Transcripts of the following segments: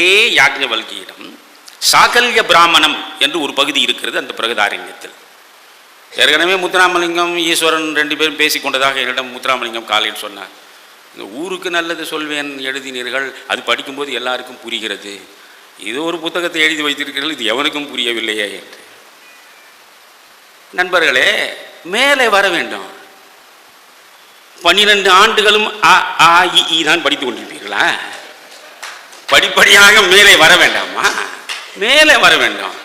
ஏ யாக்ஞவல்கியிடம் சாகல்ய பிராமணம் என்று ஒரு பகுதி இருக்கிறது அந்த பிரகதாரண்யத்தில். ஏற்கனவே முத்துராமலிங்கம் ஈஸ்வரன் ரெண்டு பேரும் பேசிக் கொண்டதாக என்னிடம் முத்துராமலிங்கம் காலையில் சொன்னார். இந்த ஊருக்கு நல்லது சொல்வேன் எழுதினீர்கள் அது படிக்கும்போது எல்லாருக்கும் புரிகிறது. இது ஒரு புத்தகத்தை எழுதி வைத்திருக்கிறீர்கள் இது எவனுக்கும் புரியவில்லையே என்று. நண்பர்களே மேலே வர வேண்டும். பன்னிரெண்டு ஆண்டுகளும் அ ஆ இ தான் படித்துக் கொண்டிருப்பீர்களா? படிப்படியாக மேலே வர வேண்டாமா? மேலே வர வேண்டாம்.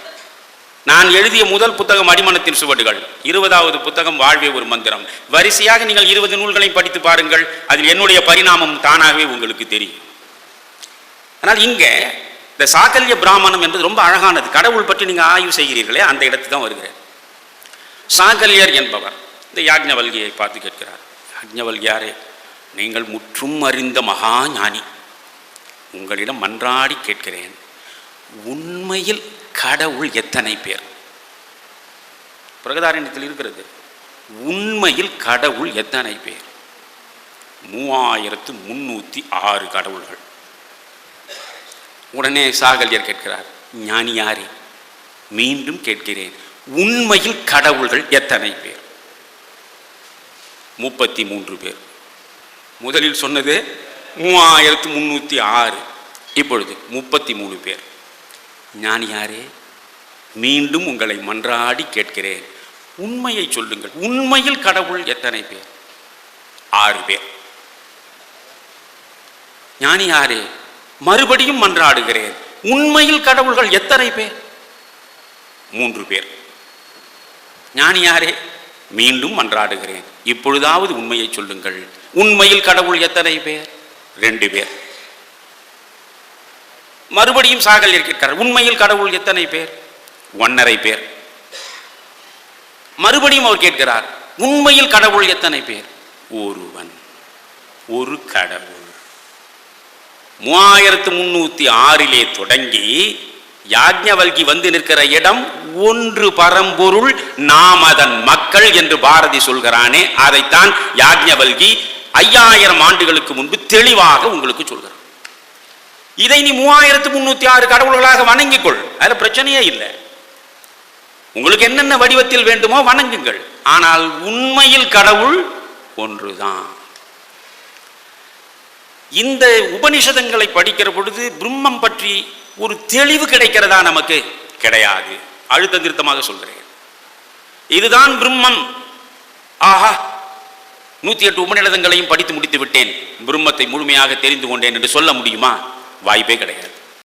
நான் எழுதிய முதல் புத்தகம் அடிமனத்தின் சுவடுகள். இருபதாவது புத்தகம் வாழ்வே ஒரு மந்திரம். வரிசையாக நீங்கள் இருபது நூல்களை படித்து பாருங்கள். அதில் என்னுடைய பரிணாமம் தானாகவே உங்களுக்கு தெரியும். ஆனால் இங்கே இந்த சாக்கல்ய பிராமணம் என்பது ரொம்ப அழகானது. கடவுள் பற்றி நீங்கள் ஆய்வு செய்கிறீர்களே அந்த இடத்து தான் வருகிறேன். சாகல்யர் என்பவர் இந்த யாக்ஞவல்கியை பார்த்து கேட்கிறார். யாக்ஞவல்கியாரே நீங்கள் முற்றும் அறிந்த மகா ஞானி. உங்களிடம் மன்றாடி கேட்கிறேன். உண்மையில் கடவுள் எத்தனை பேர்? பிரகதாரண்யத்தில் இருக்கிறது. உண்மையில் கடவுள் எத்தனை பேர்? மூவாயிரத்து முன்னூற்றி ஆறு கடவுள்கள். உடனே சாகல்யர் கேட்கிறார் ஞானி யாரே மீண்டும் கேட்கிறேன். உண்மையில் கடவுள்கள் எத்தனை பேர்? முப்பத்தி மூன்று பேர். முதலில் சொன்னது மூவாயிரத்து முன்னூற்றி ஆறு. இப்பொழுது முப்பத்தி மூணு பேர். ஞானியாரே மீண்டும் உங்களை மன்றாடி கேட்கிறேன். உண்மையை சொல்லுங்கள். உண்மையில் கடவுள் எத்தனை பேர்? ஆறு பேர். ஞானியாரே மறுபடியும் மன்றாடுகிறேன். உண்மையில் கடவுள்கள் எத்தனை பேர்? மூன்று பேர். ஞானியாரே மீண்டும் மன்றாடுகிறேன். இப்பொழுதாவது உண்மையை சொல்லுங்கள். உண்மையில் கடவுள் எத்தனை பேர்? ரெண்டு பேர். மறுபடியும் சாகல் இருக்கிறார் உண்மையில் கடவுள் எத்தனை பேர்? ஒன்னரை பேர். மறுபடியும் அவர் கேட்கிறார் உண்மையில் கடவுள் எத்தனை பேர்? ஒருவன். ஒரு கடவுள். மூவாயிரத்து முன்னூத்தி ஆறிலே தொடங்கி யாஜ்ஞவல்கி வந்து நிற்கிற இடம் ஒன்று பரம்பொருள் நாம் அதன் மக்கள் என்று பாரதி சொல்கிறானே அதைத்தான் யாஜ்ஞவல்கி ஐயாயிரம் ஆண்டுகளுக்கு முன்பு தெளிவாக உங்களுக்கு சொல்கிறார் இதை நீ மூவாயிரத்து முன்னூத்தி ஆறு கடவுள்களாக வணங்கிக்கொள். அதில் பிரச்சனையே இல்லை. உங்களுக்கு என்னென்ன வடிவத்தில் வேண்டுமோ வணங்குங்கள். ஆனால் உண்மையில் கடவுள் ஒன்றுதான். இந்த உபனிஷதங்களை படிக்கிற பொழுது பிரம்மம் பற்றி ஒரு தெளிவு கிடைக்கிறதா நமக்கு கிடையாது. அழுத்த திருத்தமாக சொல்கிறேன். இதுதான் பிரம்மம். ஆஹா நூத்தி எட்டு உபநிடதங்களையும் படித்து முடித்து விட்டேன். பிரம்மத்தை முழுமையாக தெரிந்து கொண்டேன் என்று சொல்ல முடியுமா? வாய்ப்பே கிடையாது.